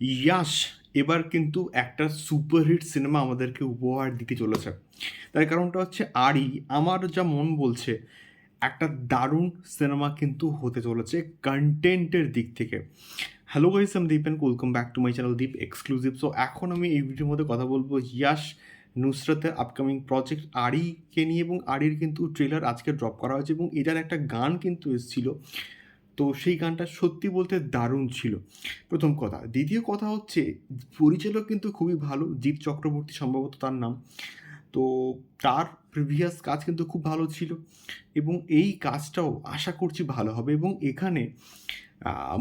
ইয়াশ এবার কিন্তু একটা সুপারহিট সিনেমা আমাদেরকে উপহার দিতে চলেছে। তার কারণটা হচ্ছে আরই, আমার যা মন বলছে, একটা দারুণ সিনেমা কিন্তু হতে চলেছে কন্টেন্টের দিক থেকে। হ্যালো গাইস আমি Deep and welcome back to my channel Deep exclusive so এখন আমি এই ভিডিওর মধ্যে কথা বলব ইয়াশ নুসরতের আপকামিং প্রজেক্ট আরিকে নিয়ে এবং আরির কিন্তু ট্রেলার আজকে ড্রপ করা হয়েছে এবং এটার একটা গান কিন্তু এসেছিল। তো সেই গানটা সত্যি বলতে দারুণ ছিল। প্রথম কথা। দ্বিতীয় কথা হচ্ছে, পরিচালক কিন্তু খুবই ভালো, জিৎ চক্রবর্তী সম্ভবত তার নাম। তো তার প্রিভিয়াস কাজ কিন্তু খুব ভালো ছিল এবং এই কাজটাও আশা করছি ভালো হবে এবং এখানে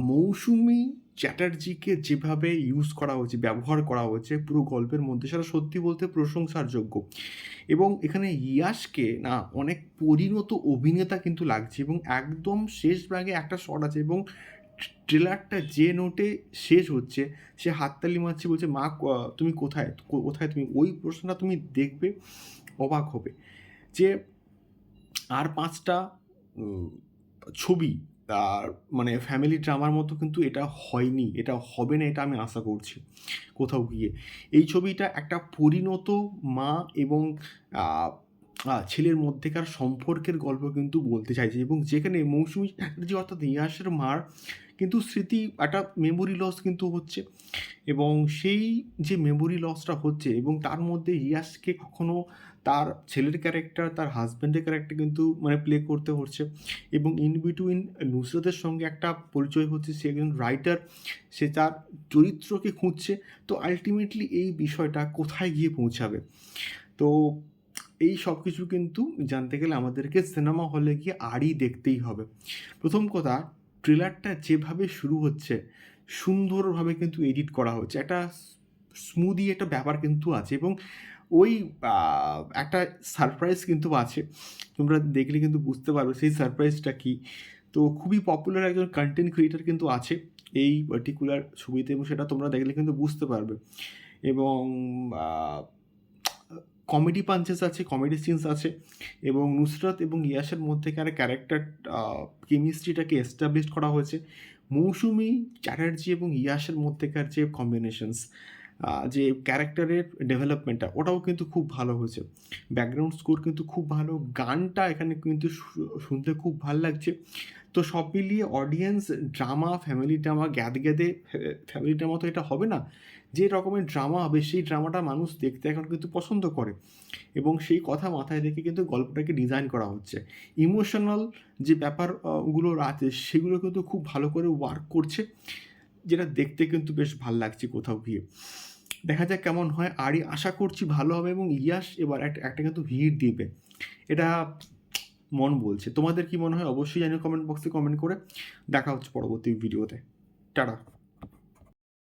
মৌসুমি চ্যাটার্জিকে যেভাবে ইউজ করা হয়েছে, ব্যবহার করা হয়েছে পুরো গল্পের মধ্যে, সেটা সত্যি বলতে প্রশংসার যোগ্য এবং এখানে ইয়াশকে না অনেক পরিণত অভিনেতা কিন্তু লাগছে এবং একদম শেষ ভাগে একটা শট আছে এবং ট্রেলারটা যে নোটে শেষ হচ্ছে, সে হাততালি মারছে, বলছে, মা তুমি কোথায়? কোথায় তুমি? ওই প্রশ্নটা তুমি দেখবে, অবাক হবে যে আর পাঁচটা ছবি মানে ফ্যামিলি ড্রামার মতো কিন্তু এটা হয়নি, এটা হবে না এটা আমি আশা করছি কোথাও গিয়ে। এই ছবিটা একটা পরিণত মা এবং ছেলের মধ্যেকার সম্পর্কের গল্প কিন্তু বলতে চাইছে এবং যেখানে মৌসুমি চ্যাটার্জি অর্থাৎ ইয়াসের মার কিন্তু স্মৃতি একটা মেমোরি লস কিন্তু হচ্ছে এবং সেই যে মেমোরি লসটা হচ্ছে এবং তার মধ্যে ইয়াসকে কখনো তার ছেলের ক্যারেক্টার তার হাজব্যান্ডের ক্যারেক্টার কিন্তু মানে প্লে করতে হচ্ছে এবং ইন বিটুইন নুসরতের সঙ্গে একটা পরিচয় হচ্ছে, সে একজন রাইটার সে তার চরিত্রকে খুঁজছে, তো আলটিমেটলি এই বিষয়টা কোথায় গিয়ে পৌঁছাবে? তো এই সব কিছু কিন্তু জানতে গেলে আমাদেরকে সিনেমা হলে গিয়ে আরই দেখতেই হবে। প্রথম কথা, ট্রেলারটা যেভাবে শুরু হচ্ছে, সুন্দরভাবে কিন্তু এডিট করা হচ্ছে। একটা স্মুদি একটা ব্যাপার কিন্তু আছে এবং ওই একটা সারপ্রাইজ কিন্তু আছে। তোমরা দেখলে কিন্তু বুঝতে পারবে সেই সারপ্রাইজটা কি। তো খুবই পপুলার একজন কন্টেন্ট ক্রিয়েটার কিন্তু আছে এই পার্টিকুলার ছবিতে এবং সেটা তোমরা দেখলে কিন্তু বুঝতে পারবে। এবং কমেডি পাঞ্চেস আছে কমেডি সিনস আছে এবং নুসরাত এবং ইয়াসের মধ্যেকার ক্যারেক্টার কেমিস্ট্রিটাকে এস্টাবলিশ করা হয়েছে। মৌসুমি চ্যাটার্জি এবং ইয়াসের মধ্যেকার যে কম্বিনেশনস যে ক্যারেক্টারের ডেভেলপমেন্টটা ওটাও কিন্তু খুব ভালো হয়েছে। ব্যাকগ্রাউন্ড স্কোর কিন্তু খুব ভালো, গানটা এখানে কিন্তু শুনতে খুব ভালো লাগছে। তো সব মিলিয়ে অডিয়েন্স ড্রামা ফ্যামিলি ড্রামা গ্যাদ গ্যাদে ফ্যামিলি ড্রামা তো এটা হবে না। যে রকমের ড্রামা হবে, সেই ড্রামাটা মানুষ দেখতে এখন কিন্তু পছন্দ করে। এবং সেই কথা মাথায় রেখে কিন্তু গল্পটাকে ডিজাইন করা হচ্ছে। ইমোশনাল যে ব্যাপারগুলো আছে, সেগুলো কিন্তু খুব ভালো করে ওয়ার্ক করছে, যেটা দেখতে কিন্তু বেশ ভালো লাগছে কোথাও গিয়ে। দেখা যাক কেমন হয়। আরই আশা করছি ভালো হবে এবং ইয়াস এবার একটা একটা কিন্তু ভিড় দিবে। এটা মন বলছে। তোমাদের কি মনে হয়? অবশ্যই জানিও কমেন্ট বক্সে কমেন্ট করে। দেখা হচ্ছে পরবর্তী ভিডিওতে টাটা।